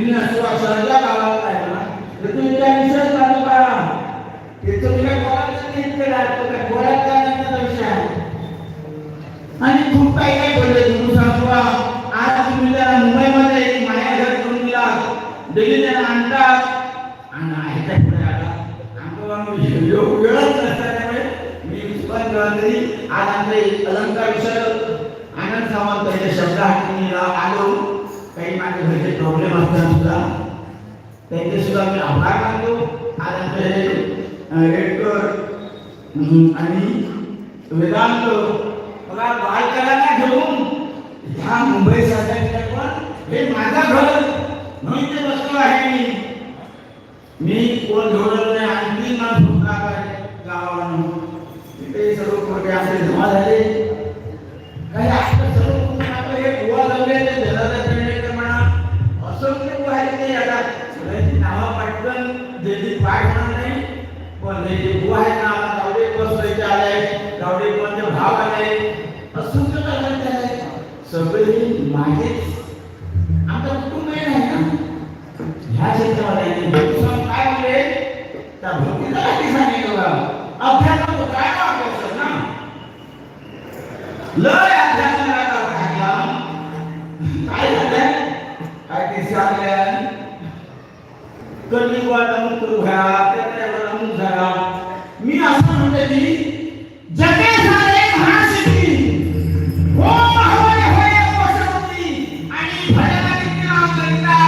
दिली असतो अक्षराच्या आहे ना तर तुम्ही त्या विषयात चालू करा त्याचं तुला कोणाचं नाही इतकं लागतं काय बोलायचं काय विषय आहे. आणि खूप काही काय बोलले तुम्ही सांगतो आज तुम्ही त्याला मुंबईमध्ये एक माया घर करून दिला. दिल्ली त्यांना आणतात आणि आहे पुढे आला. आमचं योग वेळच नसल्यामुळे मी विश्वास गवंदरी आज आमचे अलंकार विषय आनंद सावंत यांच्या शब्द हातीला आलो. काही माझ्या घरचे प्रॉब्लेम असतात सुद्धा त्यांचे सुद्धा मी आभार मानतो. आज आमचे रेडकर आणि वेदांत मला बालकाला घेऊन ह्या मुंबई सारख्या पण हे माझा घर म्हणून ते बसलो आहे मी. मी कोण जोडलं नाही आणि मी मला झोपला काय गावाला तिथे सर्व कोणते आपले जमा झाले. नावं पटकन दिल्ली पाय म्हणा नाही पण हे जे गोवा आहेत ना गावडे बसवायचे आले गावडे कोणते भाव आले असंख्य जणांचे आहे सगळे माझेच आमचं कुटुंब आहे ना ह्या? क्षेत्रामध्ये आहे. काय म्हणले? त्या भक्तीचा काही सांगितलं बघा अभ्यास नको, काय नको अभ्यास ना? लय अभ्यास काय झालं काय केसी आल्या कधी वाट अमुक करू घ्या त्याच्यावर अमुक झाला मी असं म्हणते की जगे महासिद्धी हो होय आणि करिता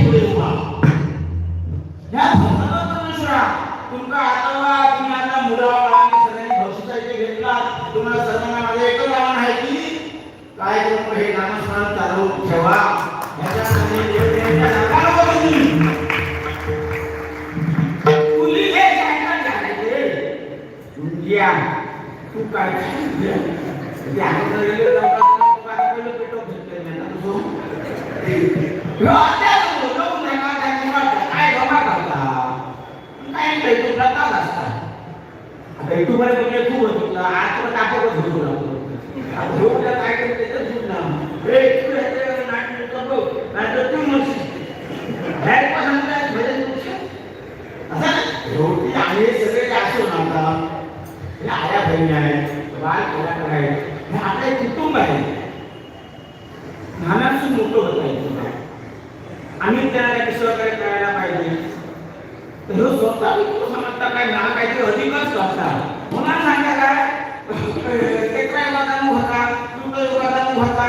पुढे उभा या तुमका आठवा तुम्ही आता मुलावा आणि सगळ्यांनी भविष्याचा इथे घेतला तुम्हाला सर्वांना माझं एकच आव्हान आहे की काय करतो हे नामस्मरण चालू ठेवा. ह्याच्यामध्ये ते? या तू काय ते आहे तर गेले लोकांना काय केलं पेटो घेतले नाही ना तू राहत्या लोक नका त्यांनी वाटतं काय गमा करता काय नाही तू प्रताप असता आता इथून मध्ये म्हणजे तू बघितलं आज तुला टाकत होतो तुला आता लोक त्या काय करते ते तूच ना हे तू ह्याच्या नाटक करतो नाटक तू म्हणशील बाहेर पण सांगतात भजन करू असं शेवटी आम्ही सगळे असो ना हे आया बहिणी आहेत बाल कलाकार आहेत हे आपलं एक कुटुंब आहे मुक्त होत नाही. आम्ही त्याला काही सहकार्य करायला पाहिजे. तर ह्यो स्वतः विकतो समजता काय? ना काहीतरी अधिकच करतात मुलांना सांगा काय ते काय मतानु होता तुमचं युगादानु होता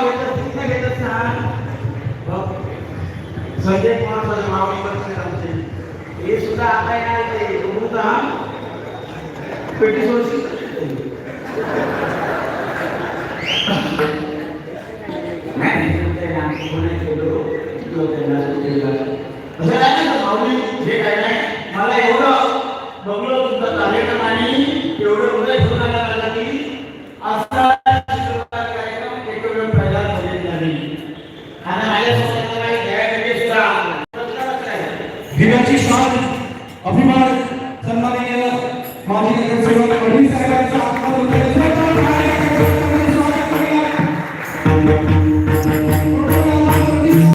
घेतात तिथं घेतात हे सुद्धा आता येणार नाही पेटी सोडशील दिव्याची शान अभिमान सन्माननीय माझे नगरसेवक